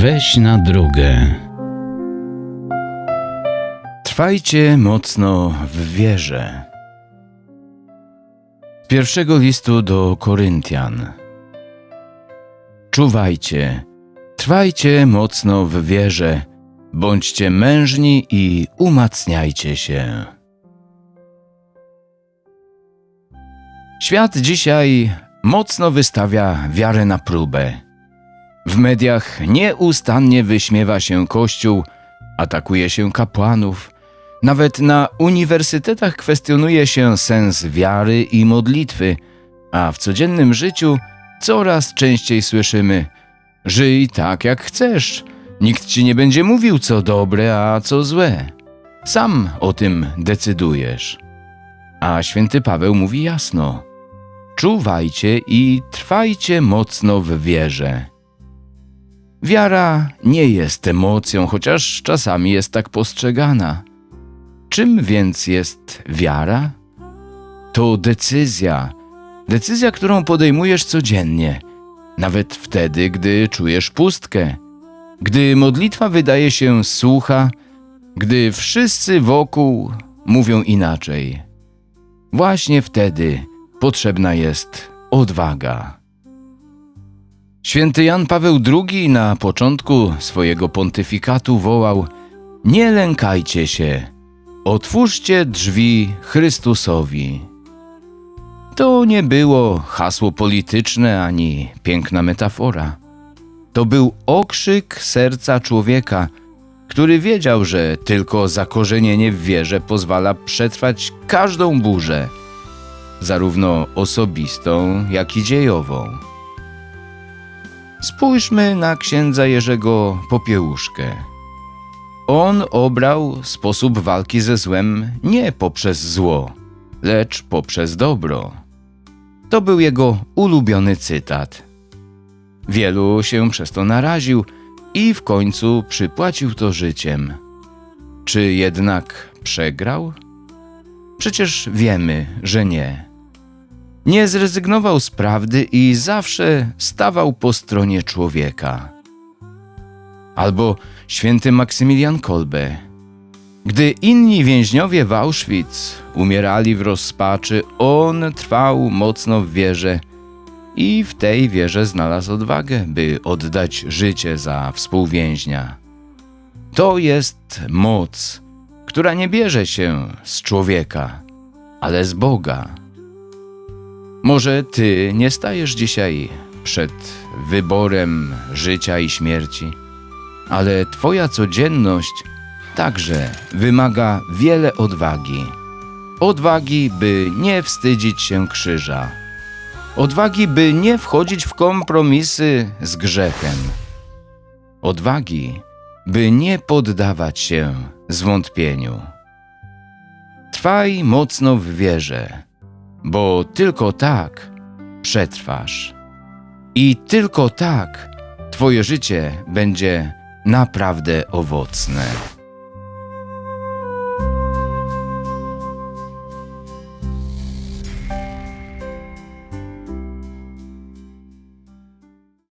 Weź na drogę. Trwajcie mocno w wierze. Pierwszego listu do Koryntian. Czuwajcie, trwajcie mocno w wierze, bądźcie mężni i umacniajcie się. Świat dzisiaj mocno wystawia wiarę na próbę. W mediach nieustannie wyśmiewa się Kościół, atakuje się kapłanów. Nawet na uniwersytetach kwestionuje się sens wiary i modlitwy, a w codziennym życiu coraz częściej słyszymy: Żyj tak jak chcesz, nikt ci nie będzie mówił, co dobre, a co złe. Sam o tym decydujesz. A święty Paweł mówi jasno: Czuwajcie i trwajcie mocno w wierze. Wiara nie jest emocją, chociaż czasami jest tak postrzegana. Czym więc jest wiara? To decyzja. Decyzja, którą podejmujesz codziennie, nawet wtedy, gdy czujesz pustkę, gdy modlitwa wydaje się sucha, gdy wszyscy wokół mówią inaczej. Właśnie wtedy potrzebna jest odwaga. Święty Jan Paweł II na początku swojego pontyfikatu wołał: Nie lękajcie się, otwórzcie drzwi Chrystusowi. To nie było hasło polityczne ani piękna metafora. To był okrzyk serca człowieka, który wiedział, że tylko zakorzenienie w wierze pozwala przetrwać każdą burzę, zarówno osobistą, jak i dziejową. Spójrzmy na księdza Jerzego Popiełuszkę. On obrał sposób walki ze złem nie poprzez zło, lecz poprzez dobro. To był jego ulubiony cytat. Wielu się przez to naraził i w końcu przypłacił to życiem. Czy jednak przegrał? Przecież wiemy, że nie. Nie zrezygnował z prawdy i zawsze stawał po stronie człowieka. Albo święty Maksymilian Kolbe. Gdy inni więźniowie w Auschwitz umierali w rozpaczy, on trwał mocno w wierze i w tej wierze znalazł odwagę, by oddać życie za współwięźnia. To jest moc, która nie bierze się z człowieka, ale z Boga. Może ty nie stajesz dzisiaj przed wyborem życia i śmierci, ale twoja codzienność także wymaga wiele odwagi. Odwagi, by nie wstydzić się krzyża. Odwagi, by nie wchodzić w kompromisy z grzechem. Odwagi, by nie poddawać się zwątpieniu. Trwaj mocno w wierze bo tylko tak przetrwasz. I tylko tak Twoje życie będzie naprawdę owocne.